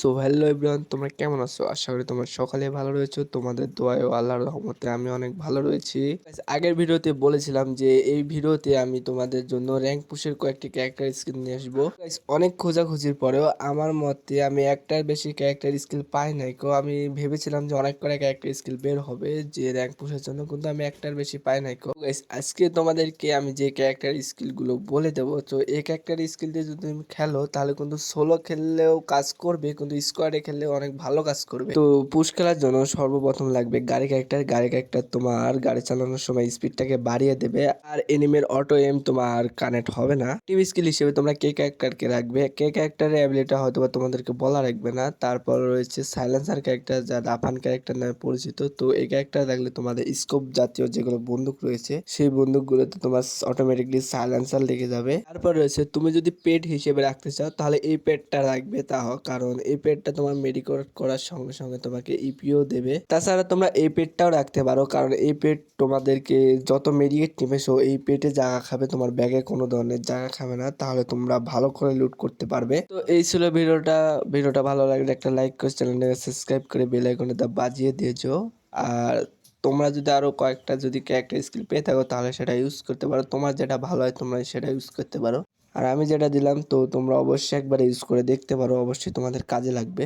So hello everyone তোমরা কেমন আছো? আশা করি তোমরা সকালে ভালো রয়েছো। তোমাদের দোয়ায় ও আল্লাহর রহমতে আমি অনেক ভালো রয়েছি। আগের ভিডিওতে বলেছিলাম যে এই ভিডিওতে আমি তোমাদের জন্য র্যাঙ্ক পুশের কয়েকটি ক্যারেক্টার স্কিল নিয়ে আসব। অনেক খোঁজাখুঁজির পরেও আমার মতে আমি একটার বেশি ক্যারেক্টার স্কিল পাই নাই কো। আমি ভেবেছিলাম যে অনেক করে ক্যারেক্টার স্কিল বের হবে যে র্যাঙ্ক পুশের জন্য, কিন্তু আমি একটার বেশি পাই নাই কো। আজকে তোমাদেরকে আমি যে ক্যারেক্টার স্কিলগুলো বলে দেবো, তো এই ক্যারেক্টার স্কিল দিয়ে যদি তুমি খেলো, তাহলে কিন্তু সোলো খেললেও কাজ করবে, কিন্তু স্কোয়াডে খেললে অনেক ভালো কাজ করবে। তো পুশ খেলার জন্য সর্বপ্রথম লাগবে গাড়ি ক্যারেক্টার গাড়ি ক্যারেক্টার তোমার গাড়ি চালানোর সময় স্পিডটাকে বাড়িয়ে দেবে। আর এনিমের অটো এম তোমার কানেক্ট হবে না। টিভি স্কিল হিসেবে তোমরা কে ক্যারেক্টারকে রাখবে? কে ক্যারেক্টারের অ্যাবিলিটি হয়তো বা তোমাদেরকে বলা রাখবে না। তারপর রয়েছে সাইলেন্সার ক্যারেক্টার যা রাফান ক্যারেক্টার নামে পরিচিত। তো এই ক্যারেক্টার রাখলে তোমাদের স্কোপ জাতীয় যেগুলো বন্দুক রয়েছে, সেই বন্দুকগুলোতে তোমার অটোমেটিকলি সাইলেন্সার লেগে যাবে। তারপর রয়েছে তুমি যদি পেট হিসেবে রাখতে চাও, তাহলে এই পেটটা রাখবে তাও কারণ এই পেটটা তোমার মেডিকেট করার সঙ্গে সঙ্গে তোমাকে ইপিও দেবে। তাছাড়া তোমরা এই পেডটাও রাখতে পারো, কারণ এই পেড তোমাদেরকে যত মেডিকেট নিবেছো এই পেটে জায়গা খাবে, তোমার ব্যাগে কোনো ধরনের জায়গা খাবে না, তাহলে তোমরা ভালো করে লুট করতে পারবে। তো এই ছিল ভিডিওটা ভিডিওটা ভালো লাগলে একটা লাইক করে চ্যানেলটাকে সাবস্ক্রাইব করে বেল আইকনটা বাজিয়ে দিয়েছ আর তোমরা যদি আরও কয়েকটা, যদি ক্যারেক্টার স্কিল পেয়ে থাকো, তাহলে সেটা ইউজ করতে পারো, তোমার যেটা ভালো হয় তোমরা সেটা ইউজ করতে পারো। আর আমি যেটা দিলাম, তো তোমরা অবশ্যই একবার ইউজ করে দেখতে পারো, অবশ্যই তোমাদের কাজে লাগবে।